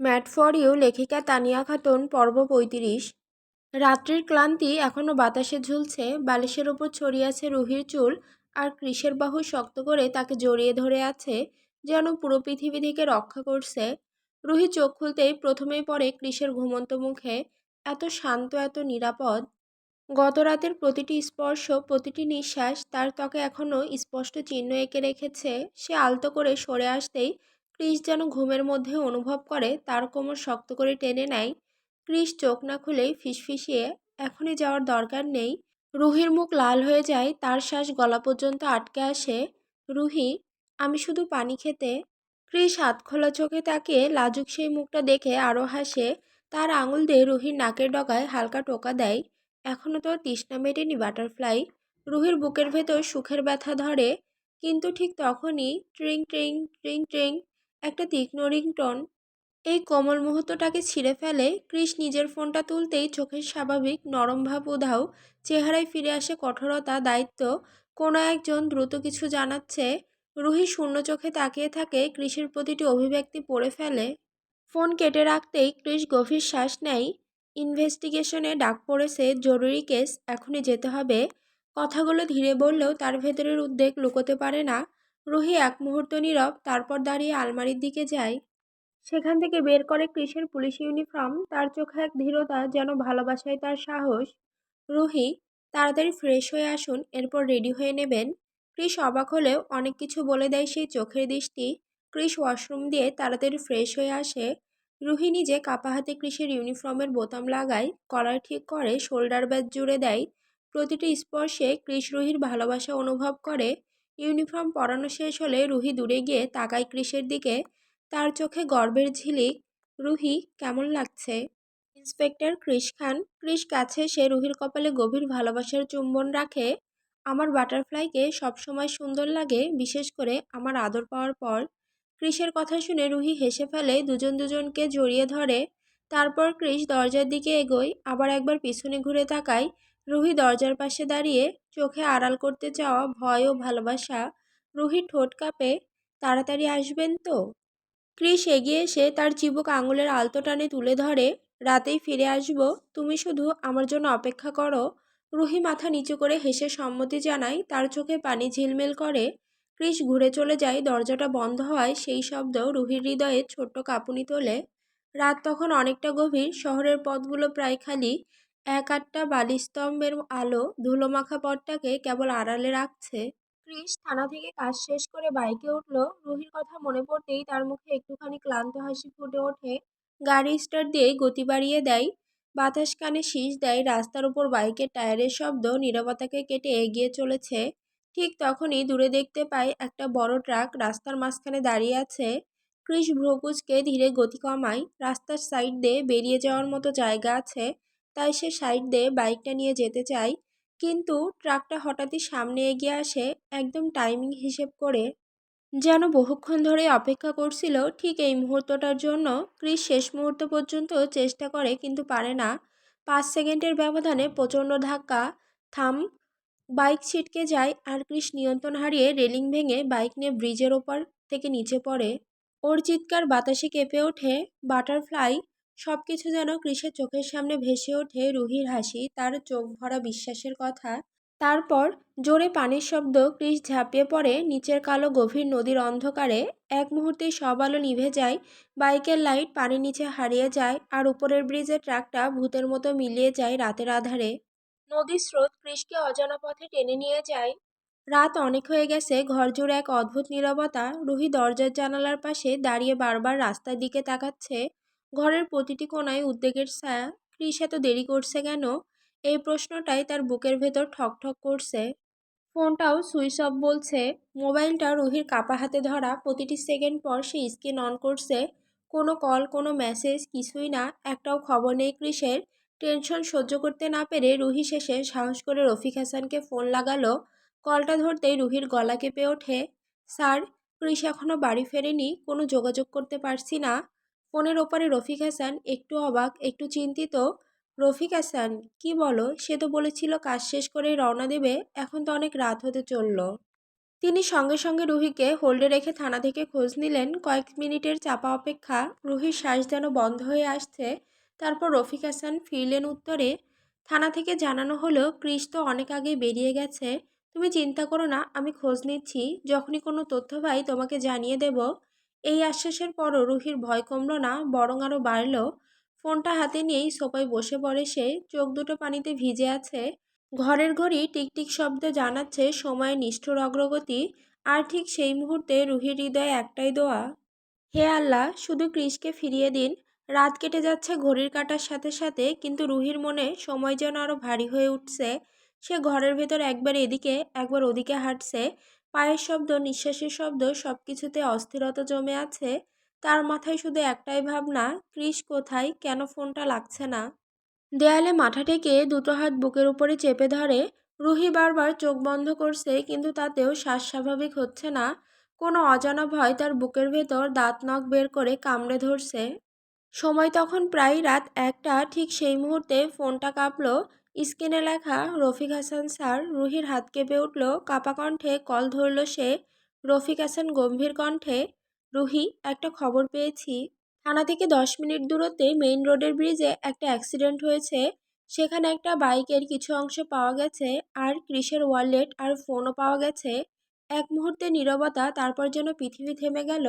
Mat for you লেখিকা তানিয়া খাতুন, পর্ব পঁয়ত্রিশ। রাত্রির ক্লান্তি এখনও বাতাসে ঝুলছে, বালিশের ওপর ছড়িয়ে আছে রুহির চুল আর কৃষের বাহু শক্ত করে তাকে জড়িয়ে ধরে আছে, যেন পুরো পৃথিবী থেকে রক্ষা করছে। রুহি চোখ খুলতেই প্রথমেই পড়ে কৃষের ঘুমন্ত মুখে, এত শান্ত, এত নিরাপদ। গত রাতের প্রতিটি স্পর্শ, প্রতিটি নিঃশ্বাস তার ত্বকে এখনও স্পষ্ট চিহ্ন এঁকে রেখেছে। সে আলতো করে সরে আসতেই ক্রিস যেন ঘুমের মধ্যে অনুভব করে, তার কোমর শক্ত করে টেনে নেয়। ক্রিস চোখ না খুলেই ফিসফিসিয়ে, এখনই যাওয়ার দরকার নেই। রুহির মুখ লাল হয়ে যায়, তার শ্বাস গলা পর্যন্ত আটকে আসে। রুহি, আমি শুধু পানি খেতে। ক্রিস হাত খোলা চোখে তাকিয়ে লাজুক সেই মুখটা দেখে আরও হাসে। তার আঙুল দিয়ে রুহির নাকের ডগায় হালকা টোকা দেয়। এখনও তো তৃষ্ণা মেটেনি, বাটারফ্লাই। রুহির বুকের ভেতর সুখের ব্যথা ধরে, কিন্তু ঠিক তখনই ট্রিং ট্রিং ট্রিং ট্রিং একটা তীক্ষ্ণ রিংটন, এই কোমল মুহূর্তটাকে ছিঁড়ে ফেলে ক্রিস নিজের ফোনটা তুলতেই চোখের স্বাভাবিক নরম ভাব উধাও চেহারায় ফিরে আসে কঠোরতা, দায়িত্ব। কোনো একজন দ্রুত কিছু জানাচ্ছে। রুহি শূন্য চোখে তাকিয়ে থাকে ক্রিসের প্রতিটি অভিব্যক্তি পড়ে ফেলে। ফোন কেটে রাখতেই ক্রিস গভীর শ্বাস নেয়। ইনভেস্টিগেশনে ডাক পড়েছে, জরুরি কেস, এখনই যেতে হবে। কথাগুলো ধীরে বললেও তার ভেতরের উদ্বেগ লুকোতে পারে না। রুহি এক মুহূর্ত নীরব, তারপর দাঁড়িয়ে আলমারির দিকে যায়। সেখান থেকে বের করে কৃষের পুলিশ ইউনিফর্ম, তার চোখে এক ধীরতা যেন ভালোবাসায় তার সাহস। রুহি, তাড়াতাড়ি ফ্রেশ হয়ে আসুন, এরপর রেডি হয়ে নেবেন। ক্রিস অবাক হলেও অনেক কিছু বলে দেয় সেই চোখের দৃষ্টি। ক্রিস ওয়াশরুম দিয়ে তাড়াতাড়ি ফ্রেশ হয়ে আসে। রুহি নিজে কাপা হাতে ক্রিসের ইউনিফর্মের বোতাম লাগায়, কলার ঠিক করে, শোল্ডার ব্যাগ জুড়ে দেয়। প্রতিটি স্পর্শে ক্রিস রুহির ভালোবাসা অনুভব করে। ইউনিফর্ম পরানো শেষ হলে রুহি দূরে গিয়ে তাকায় ক্রিসের দিকে। তার চোখে গর্বের ঝিলিক। রুহি, কেমন লাগছে? ইন্সপেক্টর ক্রিস খান ক্রিস কাছে সে রুহির কপালে গভীর ভালোবাসার চুম্বন রাখে। আমার বাটারফ্লাইকে সবসময় সুন্দর লাগে, বিশেষ করে আমার আদর পাওয়ার পর। ক্রিসের কথা শুনে রুহি হেসে ফেলে, দুজন দুজনকে জড়িয়ে ধরে। তারপর ক্রিস দরজার দিকে এগোয়, আবার একবার পিছনে ঘুরে তাকায়। রুহি দরজার পাশে দাঁড়িয়ে চোখে আড়াল করতে চাওয়া ভয় ও ভালোবাসা, রুহি ঠোঁট কাঁপে, তাড়াতাড়ি আসবেন তো? ক্রিস এগিয়ে এসে তার চিবুক আঙুলের আলতো টানে তুলে ধরে, রাতেই ফিরে আসব, তুমি শুধু আমার জন্য অপেক্ষা করো। রুহি মাথা নিচু করে হেসে সম্মতি জানায়, তার চোখে পানি ঝিলমিল করে। ক্রিস ঘুরে চলে যায়, দরজাটা বন্ধ হয় সেই শব্দ রুহির হৃদয়ে ছোট্ট কাঁপুনি তোলে। রাত তখন অনেকটা গভীর, শহরের পথগুলো প্রায় খালি এক আটটা বালিস্তম্ভের আলো ধুলোমাখা পথটাকে কেবল আড়ালে রাখছে। ক্রিস থানা থেকে কাজ শেষ করে বাইকে উঠল। রুহির কথা মনে পড়তেই তার মুখে একটুখানি ক্লান্ত হাসি ফুটে ওঠে। গাড়ি স্টার্ট দিয়ে গতি বাড়িয়ে দেয়। বাতাস কানে শীষ দেয়। রাস্তার উপর বাইকের টায়ারের শব্দ নীরবতাকে কেটে এগিয়ে চলেছে। ঠিক তখনই দূরে দেখতে পায় একটা বড় ট্রাক রাস্তার মাঝখানে দাঁড়িয়ে আছে। ক্রিস ভ্রকুচকে ধীরে গতি কমায়। রাস্তার সাইড দিয়ে বেরিয়ে যাওয়ার মতো জায়গা আছে। তাই সে সাইড দিয়ে বাইকটা নিয়ে যেতে চায়। কিন্তু ট্রাকটা হঠাৎই সামনে এগিয়ে আসে একদম টাইমিং হিসেব করে। যেন বহুক্ষণ ধরে অপেক্ষা করছিল, ঠিক এই মুহূর্তটার জন্য। ক্রিস শেষ মুহূর্ত পর্যন্ত চেষ্টা করে কিন্তু পারে না। পাঁচ সেকেন্ডের ব্যবধানে প্রচণ্ড ধাক্কা, থাম, বাইক ছিটকে যায় আর ক্রিস নিয়ন্ত্রণ হারিয়ে রেলিং ভেঙে বাইক নিয়ে ব্রিজের ওপর থেকে নিচে পড়ে। ওর চিৎকার বাতাসে কেঁপে ওঠে। বাটারফ্লাই সব কিছু যেন কৃষের চোখের সামনে ভেসে ওঠে রুহির হাসি, তার চোখ ভরা বিশ্বাসের কথা। তারপর জোরে পানির শব্দ ক্রিস ঝাঁপিয়ে পড়ে, নিচের কালো গভীর নদীর অন্ধকারে। এক মুহূর্তে সব আলো নিভে যায়, বাইকের লাইট পানির নিচে হারিয়ে যায় আর উপরের ব্রিজের ট্রাকটা ভূতের মতো মিলিয়ে যায় রাতের আধারে। নদীর স্রোত ক্রিসকে অজানা পথে টেনে নিয়ে যায়। রাত অনেক হয়ে গেছে ঘর জুড়ে এক অদ্ভুত নীরবতা। রুহি দরজার জানালার পাশে দাঁড়িয়ে বারবার রাস্তার দিকে তাকাচ্ছে। ঘরের প্রতিটি কোনায় উদ্বেগের ছায়া। ক্রিস এত দেরি করছে কেন? এই প্রশ্নটাই তার বুকের ভেতর ঠকঠক করছে। ফোনটাও সুইচ অফ বলছে। মোবাইলটা রুহির কাপা হাতে ধরা প্রতিটি সেকেন্ড পর সে স্ক্রিন অন করছে। কোনো কল, কোনো মেসেজ, কিছুই না। একটাও খবর নেই ক্রিসের টেনশন সহ্য করতে না পেরে রুহি শেষে সাহস করে রফিক হাসানকে ফোন লাগালো। কলটা ধরতেই রুহির গলা কেঁপে ওঠে। স্যার ক্রিস এখনও বাড়ি ফেরেনি। কোনো যোগাযোগ করতে পারছি না। ফোনের ওপারে রফিক হাসান একটু অবাক, একটু চিন্তিত। রফিক হাসান, কি বলো? সে তো বলেছিল কাজ শেষ করেই রওনা দেবে, এখন তো অনেক রাত হতে চলল। তিনি সঙ্গে সঙ্গে রুহিকে হোল্ডে রেখে থানা থেকে খোঁজ নিলেন। কয়েক মিনিটের চাপা অপেক্ষা রুহির শ্বাস যেন বন্ধ হয়ে আসছে। তারপর রফিক হাসান ফিরলেন উত্তরে, থানা থেকে জানানো হলো, ক্রিস তো অনেক আগেই বেরিয়ে গেছে। তুমি চিন্তা করো না, আমি খোঁজ নিচ্ছি। যখনই কোনো তথ্য পাই তোমাকে জানিয়ে দেব। এই আশ্বাসের পরও রুহির ভয় কমল না, বরং আরও বাড়ল। ফোনটা হাতে নিয়েই সোফায় বসে পড়ে সে, চোখ দুটো পানিতে ভিজে আছে। ঘরের ঘড়ি টিকটিক শব্দে জানাচ্ছে সময়ের নিষ্ঠুর অগ্রগতি, আর ঠিক সেই মুহূর্তে রুহির হৃদয়ে একটাই দোয়া, হে আল্লাহ, শুধু ক্রিসকে ফিরিয়ে দিন। রাত কেটে যাচ্ছে ঘড়ির কাটার সাথে সাথে, কিন্তু রুহির মনে সময় যেন আরও ভারী হয়ে উঠছে। সে ঘরের ভেতর একবার এদিকে, একবার ওদিকে হাঁটছে। পায়ের শব্দ, নিঃশ্বাসের শব্দ সব কিছুতে অস্থিরতা জমে আছে। তার মাথায় শুধু একটাই ভাবনা, ক্রিস কোথায়, কেন ফোনটা লাগছে না? দেয়ালে মাথা ঠেকে দুটো হাত বুকের উপরে চেপে ধরে। রুহি বারবার চোখ বন্ধ করছে, কিন্তু তাতেও শ্বাস স্বাভাবিক হচ্ছে না। কোনো অজানা ভয় তার বুকের ভেতর দাঁত নখ বের করে কামড়ে ধরছে। সময় তখন প্রায় রাত একটা, ঠিক সেই মুহূর্তে ফোনটা কাঁপলো। স্ক্রিনে লেখা রফিক হাসান স্যার রুহির হাত কেঁপে উঠল, কাপা কণ্ঠে কল ধরল সে। রফিক হাসান গম্ভীর কণ্ঠে, রুহি, একটা খবর পেয়েছি। থানা থেকে দশ মিনিট দূরত্বে মেইন রোডের ব্রিজে একটা অ্যাক্সিডেন্ট হয়েছে। সেখানে একটা বাইকের কিছু অংশ পাওয়া গেছে, আর ক্রিসের ওয়ালেট আর ফোনও পাওয়া গেছে। এক মুহূর্তে নীরবতা, তারপর যেন পৃথিবী থেমে গেল।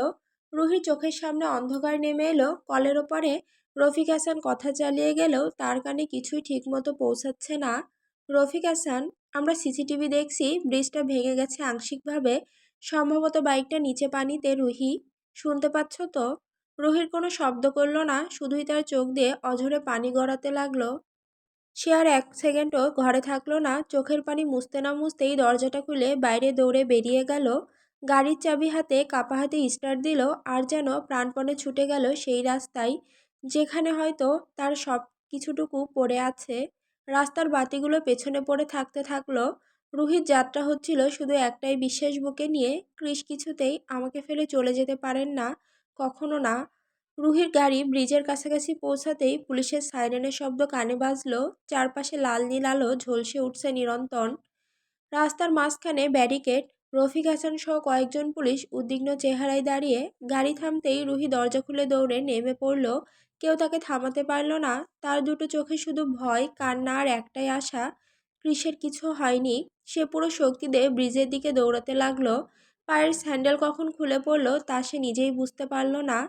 রুহির চোখের সামনে অন্ধকার নেমে এলো, কলের ওপরে। রফিক হাসান কথা চালিয়ে গেলেও তার কানে কিছুই ঠিকমতো পৌঁছাচ্ছে না। রফিক হাসান, আমরা সিসিটিভি দেখছি, ব্রিজটা ভেঙে গেছে আংশিকভাবে। সম্ভবত বাইকটা নিচে পানিতে, রুহি। শুনতে পাচ্ছ তো? রুহির কোনো শব্দ করল না, শুধুই তার চোখ দিয়ে অঝরে পানি গড়াতে লাগল। সে আর এক সেকেন্ডও ঘরে থাকল না, চোখের পানি মুছতে না মুছতেই দরজাটা খুলে বাইরে দৌড়ে বেরিয়ে গেল। গাড়ির চাবি হাতে, কাপা হাতে স্টার্ট দিল আর যেন প্রাণপণে ছুটে গেল সেই রাস্তায়, যেখানে হয়তো তার সব কিছুটুকু পড়ে আছে। রাস্তার বাতিগুলো পেছনে পড়ে থাকতে থাকল। রুহির যাত্রা হচ্ছিল শুধু একটাই বিশ্বাস বুকে নিয়ে, ক্রিস, কিছুতেই আমাকে ফেলে চলে যেতে পারেন না, কখনো না। রুহির গাড়ি ব্রিজের কাছাকাছি পৌঁছাতেই পুলিশের সাইরেনের শব্দ কানে বাজলো, চারপাশে লাল নীল আলো ঝলসে উঠছে নিরন্তর। রাস্তার মাঝখানে ব্যারিকেড রফিক হাসান সহ কয়েকজন পুলিশ উদ্বিগ্ন চেহারায় দাঁড়িয়ে গাড়ি থামতেই রুহি দরজা খুলে দৌড়ে নেমে পড়ল। কেউ তাকে থামাতে পারল না। তার দুটো চোখে শুধু ভয়, কান্না আর একটাই আশা, ক্রিসের কিছু হয়নি। সে পুরো শক্তি দিয়ে ব্রিজের দিকে দৌড়াতে লাগল। পায়ের স্যান্ডেল কখন খুলে পড়ল তা সে নিজেই বুঝতে পারল না।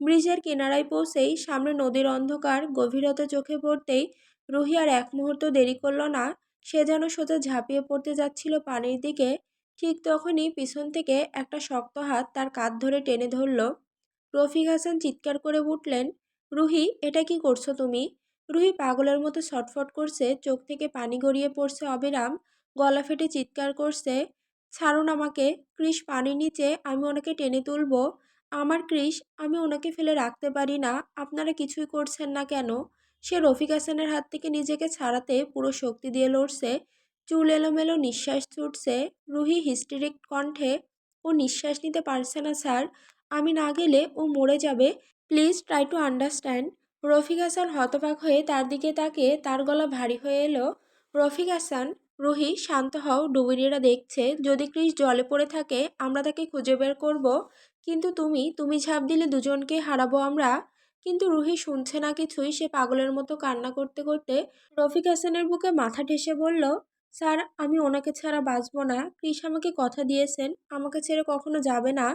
ব্রিজের কিনারায় পৌঁছেই সামনে নদীর অন্ধকার, গভীরতা চোখে পড়তেই রুহি আর এক মুহূর্ত দেরি করল না। সে যেন সোজা ঝাঁপিয়ে পড়তে যাচ্ছিল পানির দিকে। ঠিক তখনই পিছন থেকে একটা শক্ত হাত তার কাঁধ ধরে টেনে ধরল। রফিক হাসান চিৎকার করে উঠলেন, রুহি, এটা কি করছ তুমি? রুহি পাগলের মতো ছটফট করছে, চোখ থেকে পানি গড়িয়ে পড়ছে অবিরাম, গলা ফেটে চিৎকার করছে। ছাড়ুন আমাকে, ক্রিস পানির নিচে আমি ওনাকে টেনে তুলবো। আমার ক্রিস, আমি ওনাকে ফেলে রাখতে পারি না, আপনারা কিছুই করছেন না কেন? সে রফিক হাসানের হাত থেকে নিজেকে ছাড়াতে পুরো শক্তি দিয়ে লড়ছে। চুল এলোমেলো নিঃশ্বাস ছুটছে। রুহি হিস্টেরিক কণ্ঠে, ও নিঃশ্বাস নিতে পারছে না, স্যার। আমি না গেলে ও মরে যাবে। Please try to understand. Rafiq Hasan হতবাক হয়ে তার দিকে তাকিয়ে তার গলা ভারী হয়ে এলো। রফিক হাসান, রুহি, শান্ত হও। ডুবুরিরা দেখছে। যদি ক্রিস জলে পড়ে থাকে, আমরা তাকে খুঁজে বের করব। কিন্তু তুমি তুমি ঝাঁপ দিলে দুজনকে হারাবো আমরা। কিন্তু রুহি শুনছে না কিছুই। সে পাগলের মতো কান্না করতে করতে রফিক হাসানের বুকে মাথা ঠেসে বলল স্যার, আমি ওনাকে ছাড়া বাঁচবো না। ক্রিস আমাকে কথা দিয়েছেন। আমাকে ছেড়ে কখনো যাবে না।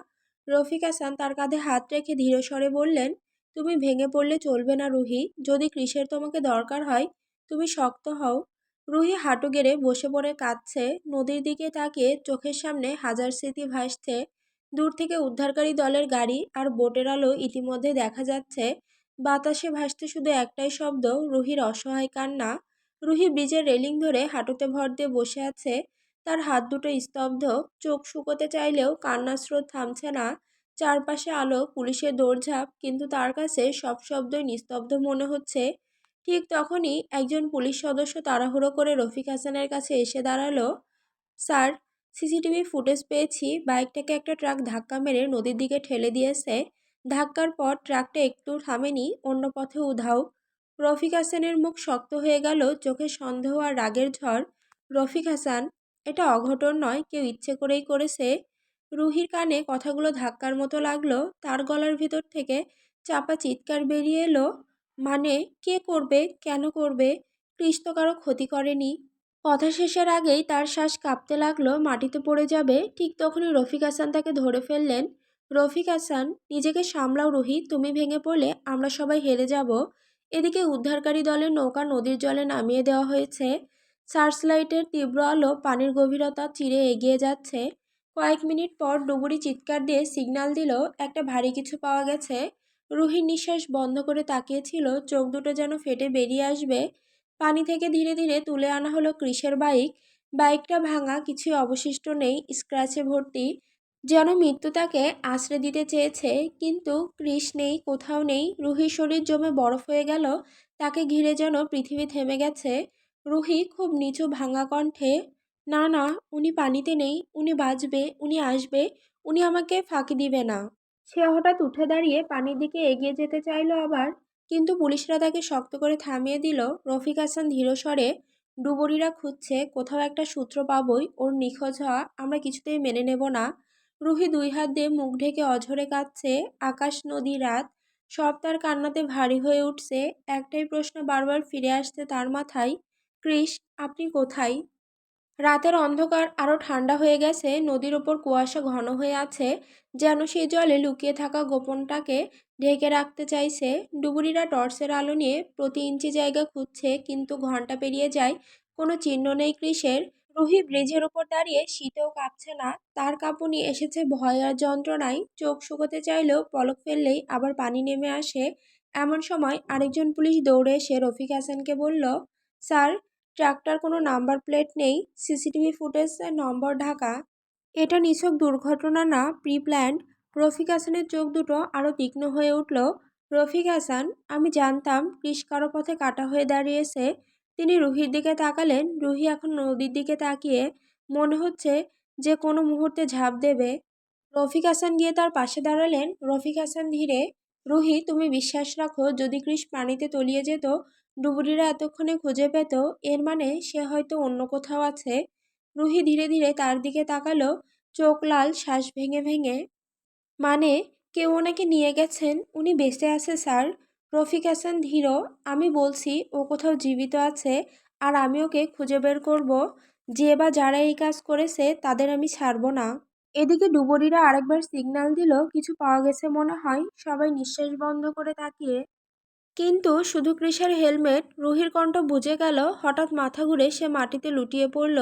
রফিক হাসান তার কাঁধে হাত রেখে ধীরে স্বরে বললেন, তুমি ভেঙে পড়লে চলবে না রুহি। যদি কৃষের তোমাকে দরকার হয়, তুমি শক্ত হও। রুহি হাঁটু গেড়ে বসে পড়ে কাঁদছে। নদীর দিকে তাকিয়ে চোখের সামনে হাজার স্মৃতি ভাসছে। দূর থেকে উদ্ধারকারী দলের গাড়ি আর বোটের আলো ইতিমধ্যে দেখা যাচ্ছে। বাতাসে ভাসতে শুধু একটাই শব্দ, রুহির অসহায় কান্না। রুহি ব্রিজের রেলিং ধরে হাঁটুতে ভর দিয়ে বসে আছে। তার হাত দুটো স্তব্ধ, চোখ শুকোতে চাইলেও কান্নার স্রোত থামছে না। চারপাশে আলো, পুলিশের দৌড়ঝাঁপ, কিন্তু তার কাছে সব শব্দই নিস্তব্ধ মনে হচ্ছে। ঠিক তখনই একজন পুলিশ সদস্য তাড়াহুড়ো করে রফিক হাসানের কাছে এসে দাঁড়াল। স্যার, সিসিটিভি ফুটেজ পেয়েছি। বাইকটাকে একটা ট্রাক ধাক্কা মেরে নদীর দিকে ঠেলে দিয়েছে। ধাক্কার পর ট্রাকটা একটু থামেনি, অন্য পথে উধাও। রফিক হাসানের মুখ শক্ত হয়ে গেল, চোখে সন্দেহ আর রাগের ঝড়। রফিক হাসান, এটা অঘটন নয়, কেউ ইচ্ছে করেই করেছে। রুহির কানে কথাগুলো ধাক্কার মতো লাগল, তার গলার ভিতর থেকে চাপা চিৎকার বেরিয়ে এলো মানে কে করবে, কেন করবে? কৃষ তো কারও ক্ষতি করেনি। কথা শেষের আগেই তার শ্বাস কাঁপতে লাগল, মাটিতে পড়ে যাবে। ঠিক তখনই রফিক হাসান তাকে ধরে ফেললেন। রফিক হাসান, নিজেকে সামলাও রুহি, তুমি ভেঙে পড়লে আমরা সবাই হেরে যাব। এদিকে উদ্ধারকারী দলের নৌকা নদীর জলে নামিয়ে দেওয়া হয়েছে। সার্চ লাইটের তীব্র আলো পানির গভীরতা চিরে এগিয়ে যাচ্ছে। কয়েক মিনিট পর ডুবুরি চিৎকার দিয়ে সিগন্যাল দিল একটা ভারী কিছু পাওয়া গেছে। রুহির নিঃশ্বাস বন্ধ করে তাকিয়েছিল, চোখ দুটো যেন ফেটে বেরিয়ে আসবে। পানি থেকে ধীরে ধীরে তুলে আনা হলো কৃষের বাইক। বাইকটা ভাঙা কিছুই অবশিষ্ট নেই, স্ক্র্যাচে ভর্তি। যেন মৃত্যু তাকে আশ্রে দিতে চেয়েছে, কিন্তু কৃষ নেই, কোথাও নেই। রুহি শরীর জমে বরফ হয়ে গেল, তাকে ঘিরে যেন পৃথিবী থেমে গেছে। রুহি খুব নিচু ভাঙা কণ্ঠে, না না, উনি পানিতে নেই, উনি বাঁচবে, উনি আসবে, উনি আমাকে ফাঁকি দিবে না। সে হঠাৎ উঠে দাঁড়িয়ে পানির দিকে এগিয়ে যেতে চাইলো আবার, কিন্তু পুলিশরা তাকে শক্ত করে থামিয়ে দিল। রফিক হাসান ধীরস্বরে ডুবুরিরা খুঁজছে, কোথাও একটা সূত্র পাবই, ওর নিখোঁজ হওয়া আমরা কিছুতেই মেনে নেব না। রুহি দুই হাত দিয়ে মুখ ঢেকে অঝরে কাঁদছে, আকাশ, নদী, রাত, সব তার কান্নাতে ভারী হয়ে উঠছে। একটাই প্রশ্ন বারবার ফিরে আসছে তার মাথায়, কৃষ, আপনি কোথায়? রাতের অন্ধকার আরও ঠান্ডা হয়ে গেছে, নদীর ওপর কুয়াশা ঘন হয়ে আছে, যেন সেই জলে লুকিয়ে থাকা গোপনটাকে ঢেকে রাখতে চাইছে। ডুবুরিরা টর্চের আলো নিয়ে প্রতি ইঞ্চি জায়গা খুঁজছে, কিন্তু ঘণ্টা পেরিয়ে যায়, কোনো চিহ্ন নেই কৃষের। রুহি ব্রিজের ওপর দাঁড়িয়ে শীতেও কাঁপছে না। তার কাঁপুনি এসেছে ভয় আর যন্ত্রণায়। চোখ শুকোতে চাইলেও পলক ফেললেই আবার পানি নেমে আসে। এমন সময় আরেকজন পুলিশ দৌড়ে এসে রফিক হাসানকে বলল, স্যার, ট্রাকটার কোনো নাম্বার প্লেট নেই। সিসিটিভি ফুটেজের নম্বর ঢাকা। এটা নিছক দুর্ঘটনা না প্রি প্ল্যান্ড রফিক হাসানের চোখ দুটো আরও তীক্ষ্ণ হয়ে উঠল। রফিক হাসান, আমি জানতাম কৃষ কারও পথে কাটা হয়ে দাঁড়িয়েছে। তিনি রুহির দিকে তাকালেন। রুহি এখন নদীর দিকে তাকিয়ে মনে হচ্ছে যে কোনো মুহূর্তে ঝাঁপ দেবে। রফিক হাসান গিয়ে তার পাশে দাঁড়ালেন। রফিক হাসান ধীরে, রুহি, তুমি বিশ্বাস রাখো, যদি কৃষ পানিতে তলিয়ে যেত, ডুবুরিরা এতক্ষণে খুঁজে পেত, এর মানে সে হয়তো অন্য কোথাও আছে। রুহি ধীরে ধীরে তার দিকে তাকালো, চোখ লাল, শ্বাস ভেঙে ভেঙে। মানে কেউ ওনাকে নিয়ে গেছেন? উনি বেঁচে আছে, স্যার? রফিক হাসান, ধীর, আমি বলছি ও কোথাও জীবিত আছে আর আমি ওকে খুঁজে বের করব। যে বা যারা এই কাজ করেছে তাদের আমি ছাড়ব না। এদিকে ডুবুরিরা আরেকবার সিগন্যাল দিল, কিছু পাওয়া গেছে মনে হয়, সবাই নিঃশ্বাস বন্ধ করে তাকিয়ে। কিন্তু শুধু কৃষের হেলমেট, রুহির কণ্ঠ বুঝে গেল, হঠাৎ মাথা ঘুরে সে মাটিতে লুটিয়ে পড়ল।